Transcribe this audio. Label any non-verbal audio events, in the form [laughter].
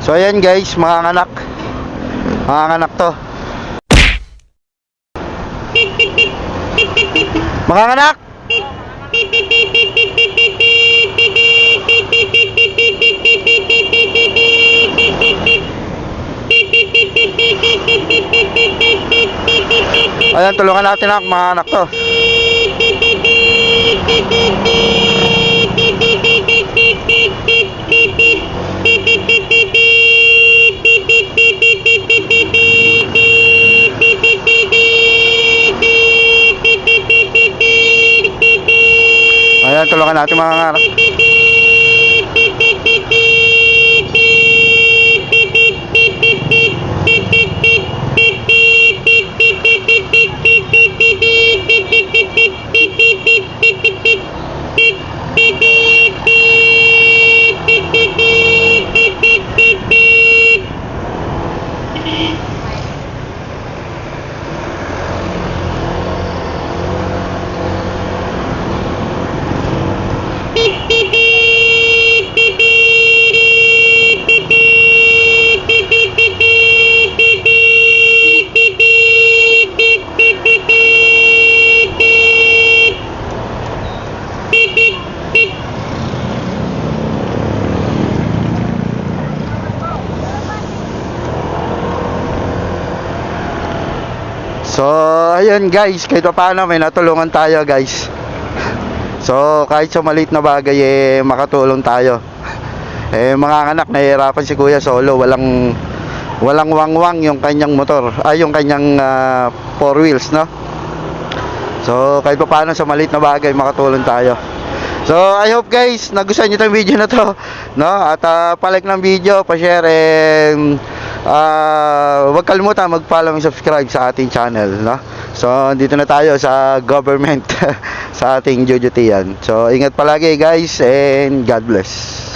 So ayan guys, mga anak. Mga anak to. Mga anak. Ayan, tulungan natin ang mga anak to. Ayan, tulungan natin mga anak. So, ayun guys, kahit pa paano may natulungan tayo guys. So, kahit sa maliit na bagay eh makatulong tayo. Eh mga anak, nahihirapan si Kuya solo, walang walang wangwang yung kanyang motor, ay yung kanyang ah, four wheels, no? So, kahit pa paano sa maliit na bagay makatulong tayo. So, I hope guys, nagustuhan niyo tong video na to, no? At uh, palike ng video, pa-share and ah wag kalimutan mag-follow and subscribe sa ating channel, no? So, dito na tayo sa government [laughs] sa ating Jujutian. So, ingat palagi guys and God bless.